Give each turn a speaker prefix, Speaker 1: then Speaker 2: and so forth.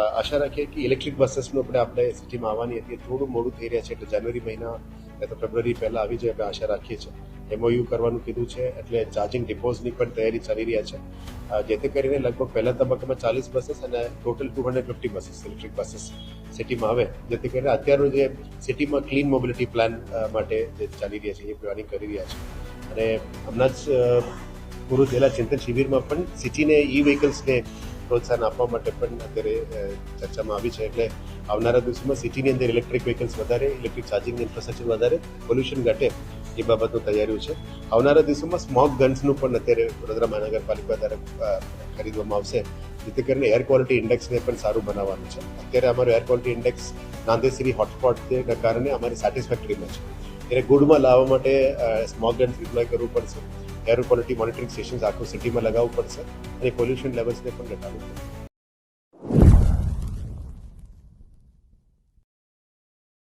Speaker 1: આશા રાખીએ કે ઇલેક્ટ્રિક બસીસનું આપણે આપણે સિટીમાં આવવાની હતી. થોડું મોડું થઈ રહ્યા છે એટલે જાન્યુઆરી મહિના તો ફેબ્રુઆરી પહેલાં આવી જાય, આપણે આશા રાખીએ છીએ. એમઓયુ કરવાનું કીધું છે એટલે ચાર્જિંગ ડિપોઝની પણ તૈયારી ચાલી રહ્યા છે. જેથી કરીને લગભગ પહેલા તબક્કામાં ચાલીસ બસીસ અને total two hundred fifty buses electric buses સિટીમાં આવે. જેથી કરીને અત્યારનું જે સિટીમાં ક્લીન મોબિલિટી પ્લાન માટે જે ચાલી રહ્યા છે, એ પ્લાનિંગ કરી રહ્યા છે. અને હમણાં જ પૂરું થયેલા ચિંતન શિબિરમાં પણ સિટીને ઈ વ્હીકલ્સને પ્રોત્સાહન આપવા માટે પણ અત્યારે ચર્ચામાં આવી છે. એટલે આવનારા દિવસોમાં સિટીની અંદર ઇલેક્ટ્રિક વ્હીકલ્સ વધારે ઇલેક્ટ્રિક ચાર્જિંગ ઇન્ફ્રાસ્ટ્રક્ચર વધારે પોલ્યુશન ઘટે એ બાબતનું તૈયારીઓ છે. આવનારા દિવસોમાં સ્મોક ગન્સનું પણ અત્યારે વડોદરા મહાનગરપાલિકા દ્વારા ખરીદવામાં આવશે. જેથી કરીને એર ક્વોલિટી ઇન્ડેક્સને પણ સારું બનાવવાનું છે. અત્યારે અમારું એર ક્વોલિટી ઇન્ડેક્સ નાંદેસરી હોટસ્પોટના કારણે અમારી સેટિસ્ફેક્ટરીમાં છે. એને ગુડમાં લાવવા માટે સ્મોક ગન્સ ડિપ્લોય કરવું પડશે. એર ક્વોલિટી મોનિટરિંગ સ્ટેશન આખું સિટીમાં લગાવવું પડશે અને પોલ્યુશન લેવલ્સને પણ ઘટાડવું પડશે.